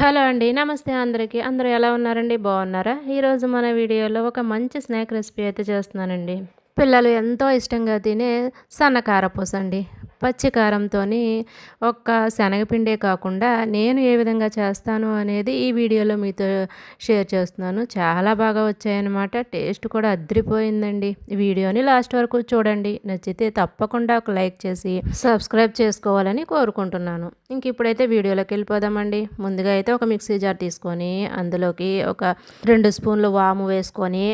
Hello అండి నమస్తే అందరికీ. అందరూ ఎలా ఉన్నారండి? బాగున్నారా? ఈరోజు మన వీడియోలో ఒక మంచి స్నాక్ రెసిపీ అయితే చేస్తున్నానండి. పిల్లలు ఎంతో ఇష్టంగా తినే సన్నకారపూస అండి. పచ్చి కారంతో ఒక్క శనగపిండే కాకుండా నేను ఏ విధంగా చేస్తాను అనేది ఈ వీడియోలో మీతో షేర్ చేస్తున్నాను. చాలా బాగా వచ్చాయన్నమాట. టేస్ట్ కూడా అద్రిపోయిందండి. వీడియోని లాస్ట్ వరకు చూడండి. నచ్చితే తప్పకుండా ఒక లైక్ చేసి సబ్స్క్రైబ్ చేసుకోవాలని కోరుకుంటున్నాను. ఇంక ఇప్పుడైతే వీడియోలోకి వెళ్ళిపోదామండి. ముందుగా అయితే ఒక మిక్సీ జార్ తీసుకొని అందులోకి ఒక రెండు స్పూన్లు వాము వేసుకొని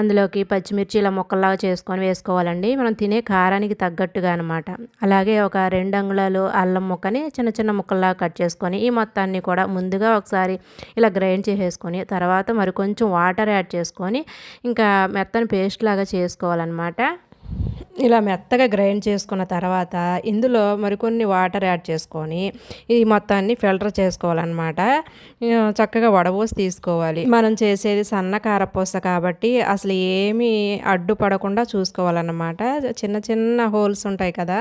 అందులోకి పచ్చిమిర్చి ఇలా ముక్కల్లాగా చేసుకొని వేసుకోవాలండి. మనం తినే కారానికి తగ్గట్టుగా అనమాట అలాగే అలాగే ఒక రెండు అంగుళాలు అల్లం ముక్కని చిన్న చిన్న ముక్కల్లా కట్ చేసుకొని ఈ మొత్తాన్ని కూడా ముందుగా ఒకసారి ఇలా గ్రైండ్ చేసేసుకొని తర్వాత మరి కొంచెం వాటర్ యాడ్ చేసుకొని ఇంకా మెత్తని పేస్ట్ లాగా చేసుకోవాలన్నమాట. ఇలా మెత్తగా గ్రైండ్ చేసుకున్న తర్వాత ఇందులో మరికొన్ని వాటర్ యాడ్ చేసుకొని ఈ మొత్తాన్ని ఫిల్టర్ చేసుకోవాలన్నమాట. చక్కగా వడబోసి తీసుకోవాలి. మనం చేసేది సన్న కారపూస కాబట్టి అసలు ఏమీ అడ్డుపడకుండా చూసుకోవాలన్నమాట. చిన్న చిన్న హోల్స్ ఉంటాయి కదా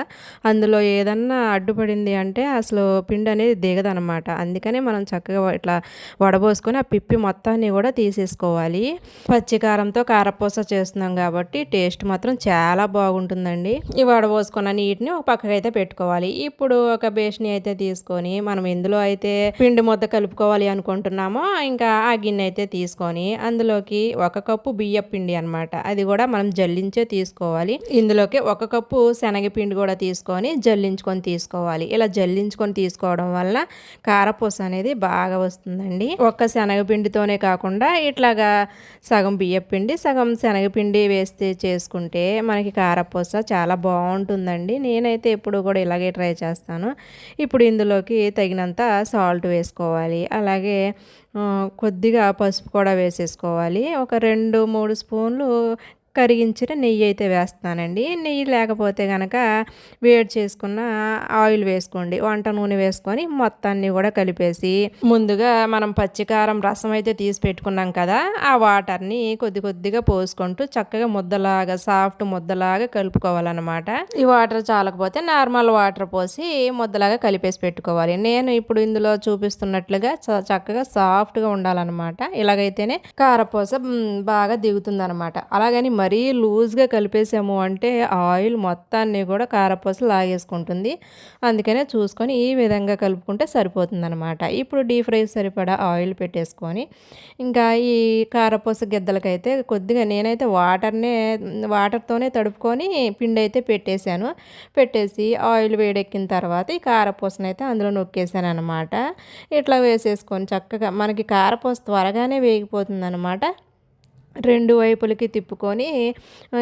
అందులో ఏదన్నా అడ్డుపడింది అంటే అసలు పిండి అనేది దిగదనమాట అందుకనే మనం చక్కగా ఇట్లా వడబోసుకొని ఆ పిప్పి మొత్తాన్ని కూడా తీసేసుకోవాలి. పచ్చికారంతో కారపూస చేస్తున్నాం కాబట్టి టేస్ట్ మాత్రం చాలా బాగుంటుంది. ఉంటుందండి. ఈ వడబోసుకున్న నీటిని ఒక పక్కకు అయితే పెట్టుకోవాలి. ఇప్పుడు ఒక బేషని అయితే తీసుకొని మనం ఎందులో అయితే పిండి ముద్ద కలుపుకోవాలి అనుకుంటున్నామో ఇంకా ఆ గిన్నె అయితే తీసుకొని అందులోకి ఒక కప్పు బియ్య పిండి అనమాట అది కూడా మనం జల్లించే తీసుకోవాలి. ఇందులోకి ఒక కప్పు శనగపిండి కూడా తీసుకొని జల్లించుకొని తీసుకోవాలి. ఇలా జల్లించుకొని తీసుకోవడం వల్ల కారపూస అనేది బాగా వస్తుందండి. ఒక్క శనగపిండితోనే కాకుండా ఇట్లాగా సగం బియ్య పిండి సగం శనగపిండి వేస్తే చేసుకుంటే మనకి కారపూస కారపూస చాలా బాగుంటుందండి. నేనైతే ఎప్పుడు కూడా ఇలాగే ట్రై చేస్తాను. ఇప్పుడు ఇందులోకి తగినంత సాల్ట్ వేసుకోవాలి. అలాగే కొద్దిగా పసుపు కూడా వేసేసుకోవాలి. ఒక రెండు మూడు స్పూన్లు కరిగించిన నెయ్యి అయితే వేస్తానండి. నెయ్యి లేకపోతే కనుక వేడి చేసుకున్న ఆయిల్ వేసుకోండి. వంట నూనె వేసుకొని మొత్తాన్ని కూడా కలిపేసి ముందుగా మనం పచ్చికారం రసం అయితే తీసి పెట్టుకున్నాం కదా ఆ వాటర్ని కొద్ది కొద్దిగా పోసుకుంటూ చక్కగా ముద్దలాగా సాఫ్ట్ ముద్దలాగా కలుపుకోవాలన్నమాట. ఈ వాటర్ చాలకపోతే నార్మల్ వాటర్ పోసి ముద్దలాగా కలిపేసి పెట్టుకోవాలి. నేను ఇప్పుడు ఇందులో చూపిస్తున్నట్లుగా చక్కగా సాఫ్ట్గా ఉండాలన్నమాట. ఇలాగైతేనే కారపూస బాగా దిగుతుంది అలాగని మరీ లూజ్గా కలిపేసాము అంటే ఆయిల్ మొత్తాన్ని కూడా కారపూస లాగేసుకుంటుంది. అందుకనే చూసుకొని ఈ విధంగా కలుపుకుంటే సరిపోతుంది అనమాట ఇప్పుడు డీప్ ఫ్రై సరిపడా ఆయిల్ పెట్టేసుకొని ఇంకా ఈ కారపూస గిద్దలకైతే కొద్దిగా నేనైతే వాటర్నే వాటర్తోనే తడుపుకొని పిండి అయితే పెట్టేశాను. పెట్టేసి ఆయిల్ వేడెక్కిన తర్వాత ఈ కారపూసనైతే అందులో నొక్కేసాను అనమాట ఇట్లా వేసేసుకొని చక్కగా మనకి కారపూస త్వరగానే వేగిపోతుంది అనమాట రెండు వైపులకి తిప్పుకొని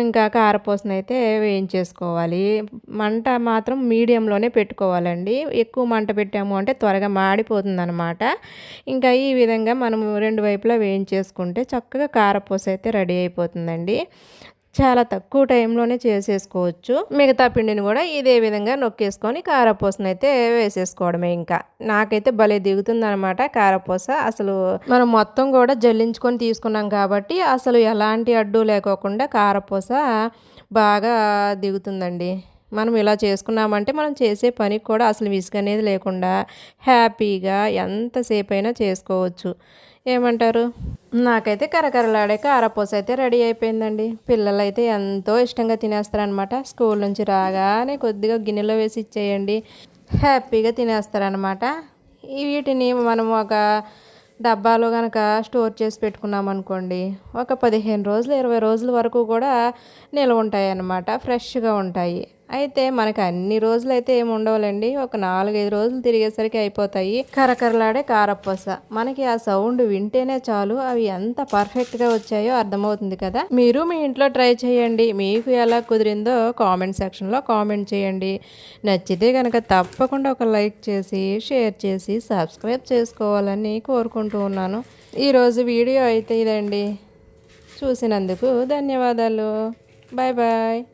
ఇంకా కారపూసను అయితే వేయించేసుకోవాలి. మంట మాత్రం మీడియంలోనే పెట్టుకోవాలండి. ఎక్కువ మంట పెట్టాము అంటే త్వరగా మాడిపోతుంది అనమాట ఇంకా ఈ విధంగా మనము రెండు వైపులా వేయించేసుకుంటే చక్కగా కారపూస అయితే రెడీ అయిపోతుందండి. చాలా తక్కువ టైంలోనే చేసేసుకోవచ్చు. మిగతా పిండిని కూడా ఇదే విధంగా నొక్కేసుకొని కారపూసను అయితే వేసేసుకోవడమే ఇంకా. నాకైతే భలే దిగుతుంది అనమాట కారపూస. అసలు మనం మొత్తం కూడా జల్లించుకొని తీసుకున్నాం కాబట్టి అసలు ఎలాంటి అడ్డు లేకోకుండా కారపూస బాగా దిగుతుందండి. మనం ఇలా చేసుకున్నామంటే మనం చేసే పనికి కూడా అసలు విసుగు అనేది లేకుండా హ్యాపీగా ఎంతసేపు అయినా చేసుకోవచ్చు. ఏమంటారు? నాకైతే కరకరలాడే కారపూస అయితే రెడీ అయిపోయిందండి. పిల్లలు అయితే ఎంతో ఇష్టంగా తినేస్తారనమాట స్కూల్ నుంచి రాగానే కొద్దిగా గిన్నెలో వేసి ఇచ్చేయండి. హ్యాపీగా తినేస్తారనమాట వీటిని మనం ఒక డబ్బాలో కనుక స్టోర్ చేసి పెట్టుకున్నాం అనుకోండి ఒక పదిహేను రోజులు ఇరవై రోజుల వరకు కూడా నిల్వ ఉంటాయి అన్నమాట ఫ్రెష్గా ఉంటాయి. అయితే మనకు అన్ని రోజులు అయితే ఏమి ఉండవులండి. ఒక నాలుగైదు రోజులు తిరిగేసరికి అయిపోతాయి. కరకరలాడే కారపూస. మనకి ఆ సౌండ్ వింటేనే చాలు. అవి ఎంత పర్ఫెక్ట్గా వచ్చాయో అర్థమవుతుంది కదా. మీరు మీ ఇంట్లో ట్రై చేయండి. మీకు ఎలా కుదిరిందో కామెంట్ సెక్షన్లో కామెంట్ చేయండి. నచ్చితే కనుక తప్పకుండా ఒక లైక్ చేసి షేర్ చేసి సబ్స్క్రైబ్ చేసుకోవాలని కోరుకుంటూ ఉన్నాను. ఈరోజు వీడియో అయితే ఇదండి. చూసినందుకు ధన్యవాదాలు. Bye bye